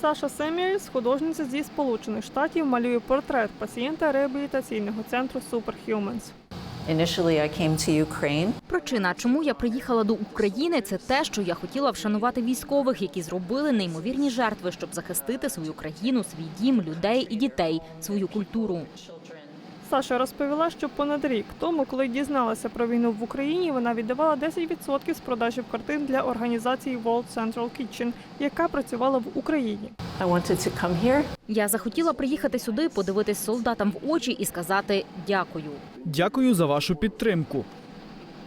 Саша Семіельс, художниця зі Сполучених Штатів, малює портрет пацієнта реабілітаційного центру Superhumans. Initially, I came to Ukraine Причина, чому я приїхала до України, це те, що я хотіла вшанувати військових, які зробили неймовірні жертви, щоб захистити свою країну, свій дім, людей і дітей, свою культуру. Саша розповіла, що понад рік тому, коли дізналася про війну в Україні, вона віддавала 10% з продажів картин для організації World Central Kitchen, яка працювала в Україні. Я захотіла приїхати сюди, подивитись солдатам в очі і сказати дякую. Дякую за вашу підтримку.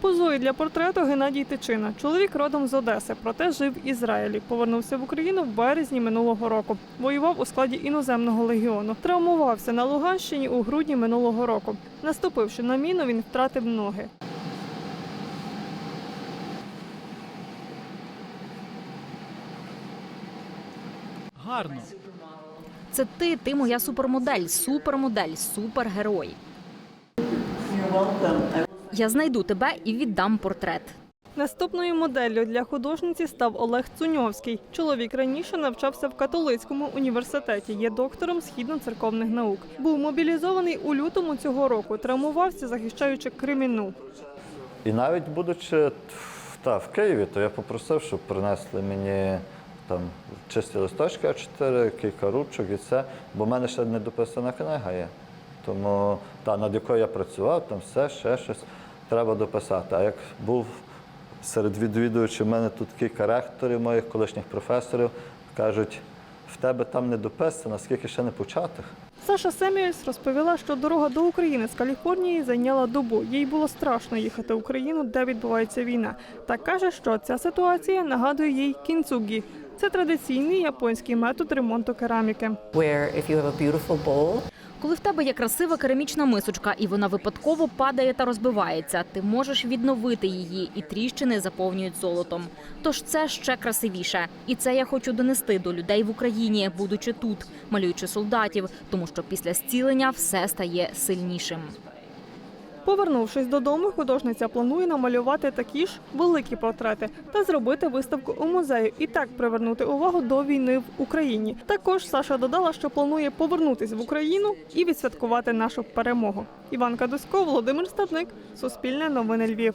Позує для портрету Геннадій Тичина. Чоловік родом з Одеси, проте жив в Ізраїлі. Повернувся в Україну в березні минулого року. Воював у складі іноземного легіону. Травмувався на Луганщині у грудні минулого року. Наступивши на міну, він втратив ноги. Гарно. Це ти, ти моя супермодель, супермодель, супергерой. Я знайду тебе і віддам портрет. Наступною моделлю для художниці став Олег Цуньовський. Чоловік раніше навчався в католицькому університеті, є доктором східно-церковних наук. Був мобілізований у лютому цього року, травмувався, захищаючи Кремінну. І навіть будучи та, в Києві, то я попросив, щоб принесли мені там чисті листочки А4, кілька ручок і це, бо в мене ще не дописана книга є. Тому та, над якою я працював, там все, ще щось треба дописати. А як був серед відвідувачів, в мене тут кілька ректорів моїх колишніх професорів, кажуть, в тебе там не дописано, скільки ще не початих. Саша Семіельс розповіла, що дорога до України з Каліфорнії зайняла добу. Їй було страшно їхати в Україну, де відбувається війна. Та каже, що ця ситуація нагадує їй кінцугі. Це традиційний японський метод ремонту кераміки. Коли в тебе є красива керамічна мисочка, і вона випадково падає та розбивається, ти можеш відновити її, і тріщини заповнюють золотом. Тож це ще красивіше, і це я хочу донести до людей в Україні, будучи тут, малюючи солдатів, тому що після зцілення все стає сильнішим. Повернувшись додому, художниця планує намалювати такі ж великі портрети та зробити виставку у музею і так привернути увагу до війни в Україні. Також Саша додала, що планує повернутися в Україну і відсвяткувати нашу перемогу. Іван Кадусько, Володимир Стадник, Суспільне новини Львів.